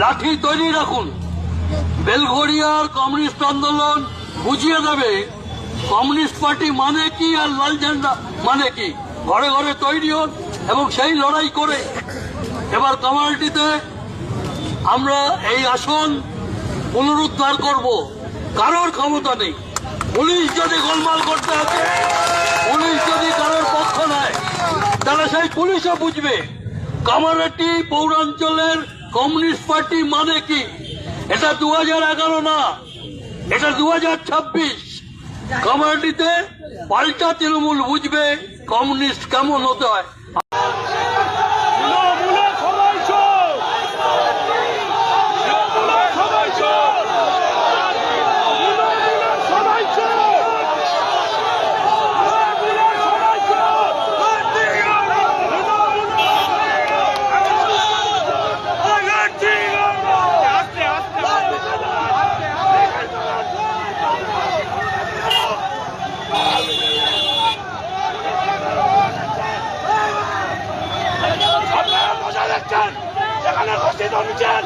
লাঠি তৈরি রাখুন। বেলঘড়িয়ার কমিউনিস্ট আন্দোলন বুঝিয়ে দেবে, কমিউনিস্ট পার্টি মানে কি আর লাল ঝান্ডা মানে কি? ঘরে ঘরে তৈরি হন এবং সেই লড়াই করে। এবার কামালটিতে আমরা এই আসন পুনরুদ্ধার করব। কারোর ক্ষমতা নেই। পুলিশ যদি গোলমাল করতে আছে পুলিশ যদি কারোর পক্ষ নেয়, তাহলে সেই পুলিশও বুঝবে। কামারহাটি পৌরাঞ্চলের কমিউনিস্ট পার্টি মানে কি? এটা দু হাজার এগারো না। এটা দু হাজার ছাব্বিশ। কমিউনিটিতে পাল্টা তৃণমূল বুঝবে কমিউনিস্ট কেমন হতে হয়। ইলেকশন এখানে ঘোষিত মিছিল